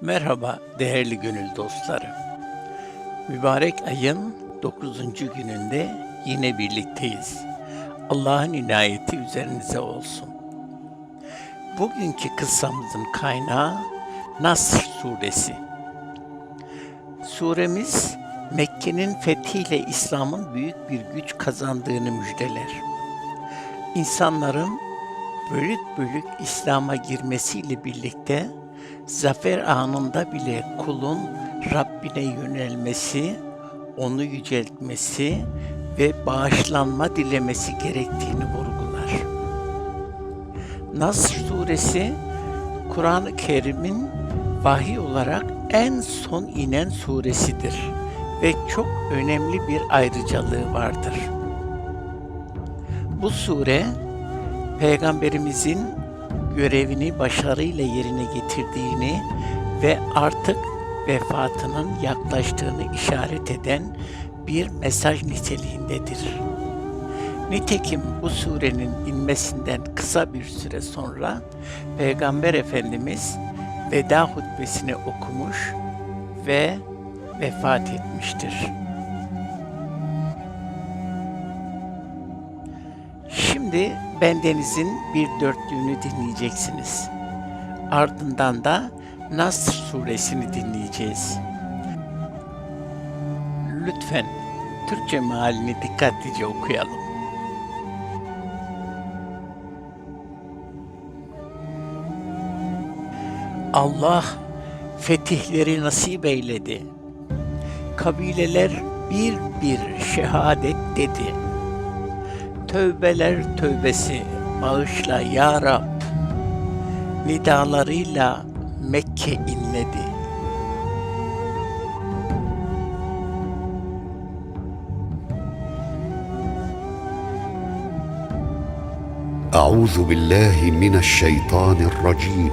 Merhaba değerli gönül dostları. Mübarek ayın 9. gününde yine birlikteyiz. Allah'ın inayeti üzerinize olsun. Bugünkü kıssamızın kaynağı Nasr suresi. Suremiz Mekke'nin fethiyle İslam'ın büyük bir güç kazandığını müjdeler. İnsanların bölük bölük İslam'a girmesiyle birlikte zafer anında bile kulun Rabbine yönelmesi, onu yüceltmesi ve bağışlanma dilemesi gerektiğini vurgular. Nasr suresi Kur'an-ı Kerim'in vahiy olarak en son inen suresidir ve çok önemli bir ayrıcalığı vardır. Bu sure Peygamberimizin görevini başarıyla yerine getirdiğini ve artık vefatının yaklaştığını işaret eden bir mesaj niteliğindedir. Nitekim bu surenin inmesinden kısa bir süre sonra Peygamber Efendimiz veda hutbesini okumuş ve vefat etmiştir. Şimdi bendenizin bir dörtlüğünü dinleyeceksiniz. Ardından da Nasr suresini dinleyeceğiz. Lütfen Türkçe mealini dikkatlice okuyalım. Allah fetihleri nasip eyledi. Kabileler bir bir şehadet dedi. Tövbeler tövbesi bağışla ya Rab. Nidalarıyla Mekke inledi. أعوذ بالله من الشيطان الرجيم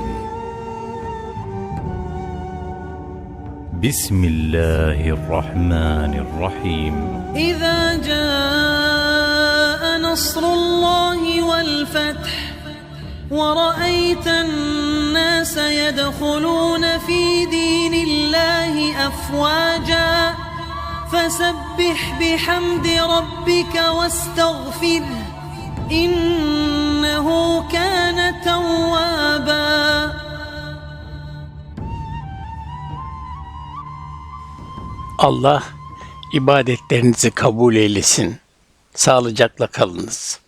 بسم الله الرحمن الرحيم إذا جاء نصر الله والفتح ورأيت الناس يدخلون في دين الله أفواجا فسبح بحمد ربك واستغفره إنه كان توابا Allah ibadetlerinizi kabul eylesin. Sağlıcakla kalınız.